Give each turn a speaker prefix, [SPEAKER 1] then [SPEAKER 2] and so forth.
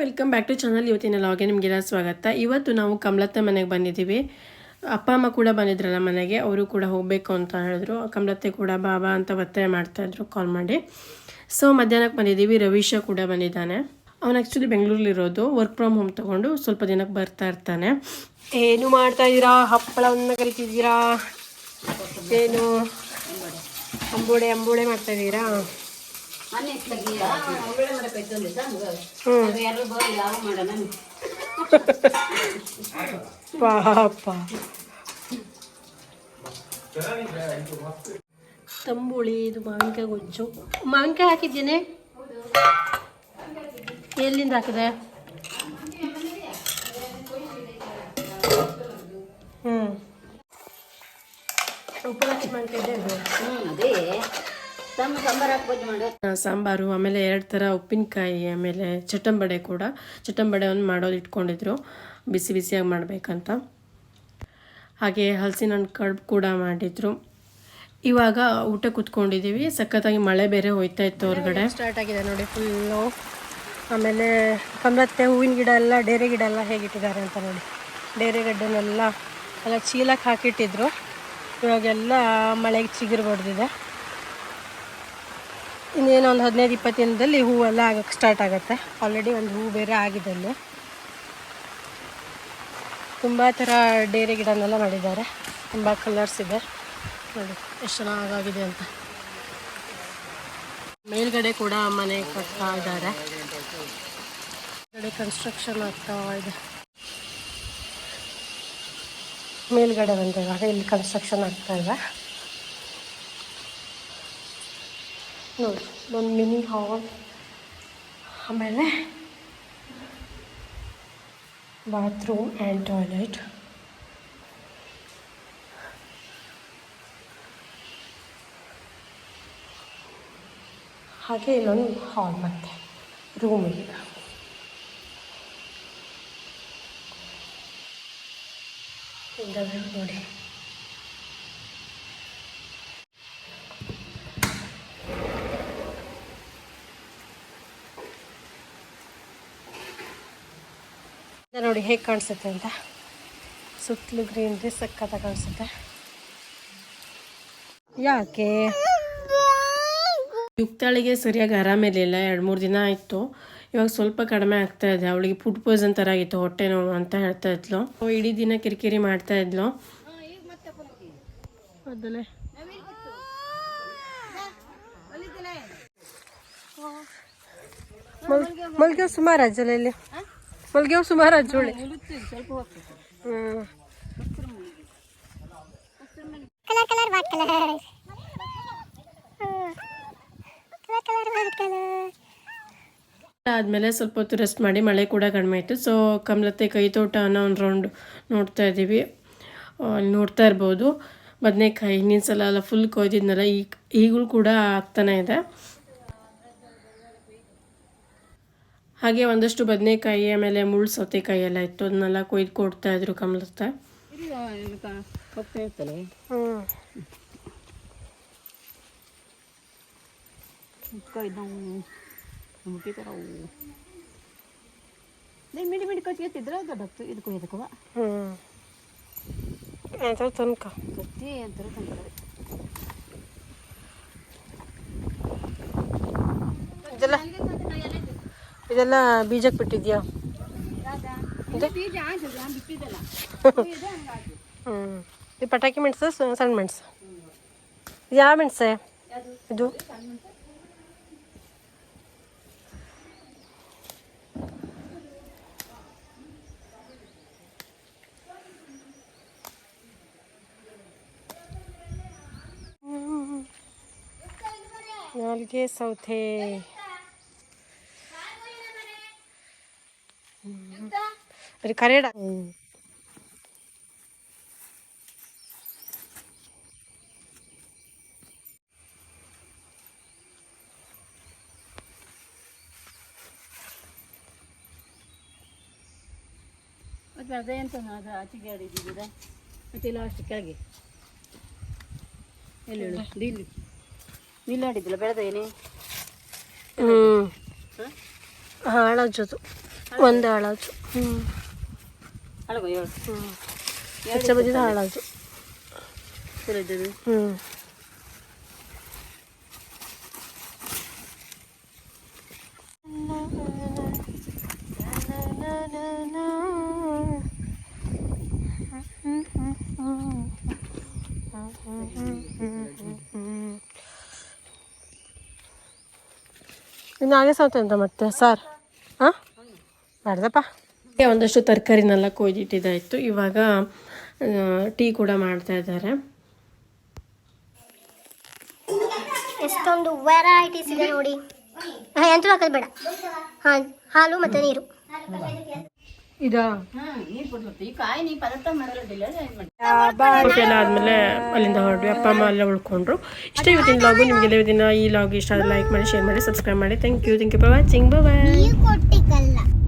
[SPEAKER 1] Welcome back to channel ಇವತ್ತಿನ ಲಾಗೆ ನಿಮಗೆಲ್ಲ ಸ್ವಾಗತ. ಇವತ್ತು ನಾವು ಕಮಲತ್ತ ಮನೆಗೆ ಬಂದಿದ್ದೀವಿ. ಅಪ್ಪ, ಅಮ್ಮ ಕೂಡ ಬಂದಿದ್ರಲ್ಲ ಮನೆಗೆ. ಅವರು ಕೂಡ ಹೋಗಬೇಕು ಅಂತ ಹೇಳಿದ್ರು. ಕಮಲತ್ತೆ ಕೂಡ ಬಾಬಾ ಅಂತ ಒತ್ತಾಯ ಮಾಡ್ತಾಯಿದ್ರು ಕಾಲ್ ಮಾಡಿ. ಸೊ ಮಧ್ಯಾಹ್ನಕ್ಕೆ ಬಂದಿದ್ದೀವಿ. ರವೀಶ ಕೂಡ ಬಂದಿದ್ದಾನೆ. ಅವನು ಆ್ಯಕ್ಚುಲಿ ಬೆಂಗಳೂರಲ್ಲಿರೋದು ವರ್ಕ್ ಫ್ರಮ್ ಹೋಮ್ ತೊಗೊಂಡು ಸ್ವಲ್ಪ ದಿನಕ್ಕೆ ಬರ್ತಾ ಇರ್ತಾನೆ. ಏನು ಮಾಡ್ತಾ ಇದ್ದೀರಾ? ಹಪ್ಪಳವನ್ನು ಕರಿತಿದ್ದೀರಾ ಏನು? ಅಂಬೋಡೆ ಅಂಬೋಡೆ ಮಾಡ್ತಾ ಇದ್ದೀರಾ? ಪಾಪ. ತಂಬುಳಿ ಇದು ಮಾವಿನಕಾಯಿ ಗೊಜ್ಜು. ಮಾವಿನಕಾಯಿ ಹಾಕಿದ್ದೀನಿ. ಎಲ್ಲಿಂದ ಹಾಕಿದೆ? ಹ್ಞೂ ಉಪಲಕ್ಷ್ಮಿ ಮಾವಿನಕಾಯಿ
[SPEAKER 2] ಅದೇ. ಸಾಂಬಾರು
[SPEAKER 1] ಆಮೇಲೆ ಎರಡು ಥರ ಉಪ್ಪಿನಕಾಯಿ ಆಮೇಲೆ ಚಟ್ಟಂಬಡೆ ಕೂಡ. ಚಟ್ಟಂಬಡೆಯನ್ನು ಮಾಡೋದು ಇಟ್ಕೊಂಡಿದ್ರು. ಬಿಸಿ ಬಿಸಿಯಾಗಿ ಮಾಡಬೇಕಂತ. ಹಾಗೆ ಹಲಸಿನ ಹಣ್ಣು ಕಡುಬು ಕೂಡ ಮಾಡಿದ್ರು. ಇವಾಗ ಊಟ ಕುತ್ಕೊಂಡಿದ್ದೀವಿ ಸಖತ್ತಾಗಿ ಮಳೆ ಬೇರೆ ಹೋಯ್ತಾ ಇತ್ತು ಹೊರಗಡೆ. ಸ್ಟಾರ್ಟ್ ಆಗಿದೆ ನೋಡಿ ಫುಲ್ಲು ಆಮೇಲೆ ಕಮಲತ್ತೆ ಹೂವಿನ ಗಿಡ ಎಲ್ಲ ಡೇರೆ ಗಿಡ ಎಲ್ಲ ಹೇಗಿಟ್ಟಿದ್ದಾರೆ ಅಂತ ನೋಡಿ. ಡೇರೆ ಗಡ್ಡನ್ನೆಲ್ಲ ಎಲ್ಲ ಚೀಲಕ್ಕೆ ಹಾಕಿಟ್ಟಿದ್ರು. ಇವಾಗೆಲ್ಲ ಮಳೆಗೆ ಚಿಗುರು ಬಡ್ದಿದೆ. ಇನ್ನೇನು ಒಂದು ಹದಿನೈದು ಇಪ್ಪತ್ತು ದಿನದಲ್ಲಿ ಹೂವೆಲ್ಲ ಆಗಕ್ಕೆ ಸ್ಟಾರ್ಟ್ ಆಗುತ್ತೆ. ಆಲ್ರೆಡಿ ಒಂದು ಹೂವು ಬೇರೆ ಆಗಿದೆ ಅಲ್ಲಿ. ತುಂಬ ಥರ ಡೇರೆ ಗಿಡನೆಲ್ಲ ಮಾಡಿದ್ದಾರೆ. ತುಂಬ ಕಲರ್ಸ್ ಇದೆ. ನೋಡಿ, ಎಷ್ಟು ಚೆನ್ನಾಗಾಗಿದೆ ಅಂತ. ಮೇಲ್ಗಡೆ ಕೂಡ ಮನೆ ಕಟ್ತಾ ಇದ್ದಾರೆ. ಕನ್ಸ್ಟ್ರಕ್ಷನ್ ಆಗ್ತಾ ಇದೆ. ಮೇಲ್ಗಡೆ ಬಂದಾಗ ಇಲ್ಲಿ ಕನ್ಸ್ಟ್ರಕ್ಷನ್ ಆಗ್ತಾ ಇದೆ. ನೋಡಿ ಒಂದು ಮಿನಿ ಹಾಲ್. ಆಮೇಲೆ ಬಾತ್ರೂಮ್ ಆ್ಯಂಡ್ ಟಾಯ್ಲೆಟ್ ಹಾಗೆ ಇಲ್ಲೊಂದು ಹಾಲ್ ಮತ್ತೆ ರೂಮ್ ಇದೆ. ನೋಡಿ. ನೋಡಿ ಹೇಗೆ ಕಾಣಿಸುತ್ತೆ ಅಂತ. ಸುತ್ತಲೂ ಗ್ರೀನ್ರಿ ಸಕ್ಕತ್ತ ಕಾಣಿಸುತ್ತೆ. ಯಾಕೆ? ಯುಕ್ತಾಳಿಗೆ ಸರಿಯಾಗಿ ಆರಾಮಿರಲಿಲ್ಲ ಎರಡು ಮೂರು ದಿನ ಆಯಿತು. ಇವಾಗ ಸ್ವಲ್ಪ ಕಡಿಮೆ ಆಗ್ತಾ ಇದೆ. ಅವಳಿಗೆ ಫುಡ್ ಪಾಯ್ಸನ್ ಥರ ಆಗಿತ್ತು ಹೊಟ್ಟೆ ನೋವು ಅಂತ ಹೇಳ್ತಾ ಇದ್ಲು. ಇಡೀ ದಿನ ಕಿರಿಕಿರಿ ಮಾಡ್ತಾ ಇದ್ಲು. ಮಲ್ಗ್ಯಾವ ಸುಮಾರು ಅಜ್ಜಲ್ಲ ಇಲ್ಲಿ ಮಲ್ಗ್ಯಾವ ಸುಮಾರು ಅಜ್ಜೋಳಿ
[SPEAKER 2] ಸ್ವಲ್ಪ
[SPEAKER 3] colour colour what colour colour colour what colour
[SPEAKER 1] ಆದಮೇಲೆ ಸ್ವಲ್ಪ ಹೊತ್ತು ರೆಸ್ಟ್ ಮಾಡಿ ಮಳೆ ಕೂಡ ಕಡಿಮೆ ಆಯಿತು. ಸೊ ಕಮಲತ್ತೆ ಕೈ ತೋಟ ಅನ್ನೋ ಒಂದು ರೌಂಡ್ ನೋಡ್ತಾ ಇದ್ದೀವಿ. ಅಲ್ಲಿ ನೋಡ್ತಾ ಇರ್ಬೋದು. ಬದನೇಕಾಯಿ ಹಿಂದಿನ ಸಲ ಎಲ್ಲ ಫುಲ್ ಕೊಯ್ದಿದ್ನಲ್ಲ ಈಗ ಈಗಲೂ ಕೂಡ ಆಗ್ತಾನೆ ಇದೆ. ಹಾಗೆ ಒಂದಷ್ಟು ಬದನೆಕಾಯಿ ಆಮೇಲೆ ಮುಳ್ಳು ಸೌತೆಕಾಯಿ ಎಲ್ಲ ಇತ್ತು. ಅದನ್ನೆಲ್ಲ ಕೊಯ್ದು ಕೊಡ್ತಾ ಇದ್ರು ಕಮಲತ್ತ.
[SPEAKER 2] ಮಿಡಿ ಮಿಡಿ ಕಚ್ಚಿ ಎತ್ತಿದ್ರೆ ದೊಡ್ಡ ಇದು ಇದಕ್ಕವ
[SPEAKER 1] ಹ್ಞೂ ತನಕ.
[SPEAKER 2] ಕತ್ತಿ ಅಂತಾರೆ ತನಕ.
[SPEAKER 1] ಇದೆಲ್ಲ ಇದೆಲ್ಲ ಬೀಜಕ್ಕೆ ಬಿಟ್ಟಿದ್ಯಾ
[SPEAKER 2] ಬೀಜ ಬಿಟ್ಟಿದ್ದಲ್ಲ
[SPEAKER 1] ಹ್ಞೂ ಇದು ಪಟಾಕಿ ಮೆಣಸು ಸ- ಸಣ್ಣ ಮೆಣಸು ಇದು ಯಾವ ಮೆಣಸೆ ಇದು ಹ್ಮ್. ನಾಲ್ಗೆ ಸೌತೆ ಬರೀ ಕರೆಡ ಹ್ಞೂ
[SPEAKER 2] ಮತ್ತೆ ಅದೇ ಅಂತ ಅದು ಆಚೆಗೆ ಆಡಿದ್ದಿದೆ ಮತ್ತೆ ಲಾಸ್ಟ್ ಕೆಳಗೆ ಎಲ್ಲಿ ಹೇಳು? ಇಲ್ಲಿ. ನಿಲ್ಲಾಡಿದ್ದಿಲ್ಲ ಬೆಳೆದೇನೆ ಏನೇ?
[SPEAKER 1] ಹ್ಞೂ ಹಾಳಾಜೋದು ಒಂದು ಹಾಳಾಜು ಹ್ಞೂ
[SPEAKER 2] ಅಳಗೋ ಏಳು
[SPEAKER 1] ಹ್ಞೂ ಹೆಚ್ಚು ಬದಿದ ಹಾಳಾಜು
[SPEAKER 2] ಸುರಿದದು
[SPEAKER 1] ಹ್ಞೂ ಇನ್ನು ಹಾಗೆ ಸೌತೆ ಮತ್ತೆ ಸರ್ ಹಾಂ ಬೇಡದಪ್ಪ ಒಂದಷ್ಟು ತರಕಾರಿನೆಲ್ಲ ಕೊಯ್ದಿಟ್ಟಿದ್ದಾಯಿತು. ಇವಾಗ ಟೀ ಕೂಡ ಮಾಡ್ತಾ ಇದ್ದಾರೆ.
[SPEAKER 3] ಎಷ್ಟೊಂದು ವೆರೈಟೀಸ್ ಇದೆ ನೋಡಿ. ಎಂತೂ ಹಾಕೋದು ಬೇಡ. ಹಾಂ ಹಾಲು ಮತ್ತು ನೀರು.
[SPEAKER 1] ಇದಾ? ಎಲ್ಲ ಆದಮೇಲೆ ಅಲ್ಲಿಂದ ಹೊರಡ್ವಿ ಅಪ್ಪ ಅಮ್ಮ ಎಲ್ಲ ಉಳ್ಕೊಂಡ್ರು. ಇಷ್ಟೇ ಇವತ್ತಿನ ಲಾಗು ನಿಮಗೆ ಇವತ್ತಿನ ಈ ಲಾಗ್ ಇಷ್ಟ ಲೈಕ್ ಮಾಡಿ ಶೇರ್ ಮಾಡಿ ಸಬ್ಸ್ಕ್ರೈಬ್ ಮಾಡಿ. Thank you thank you for
[SPEAKER 3] watching bye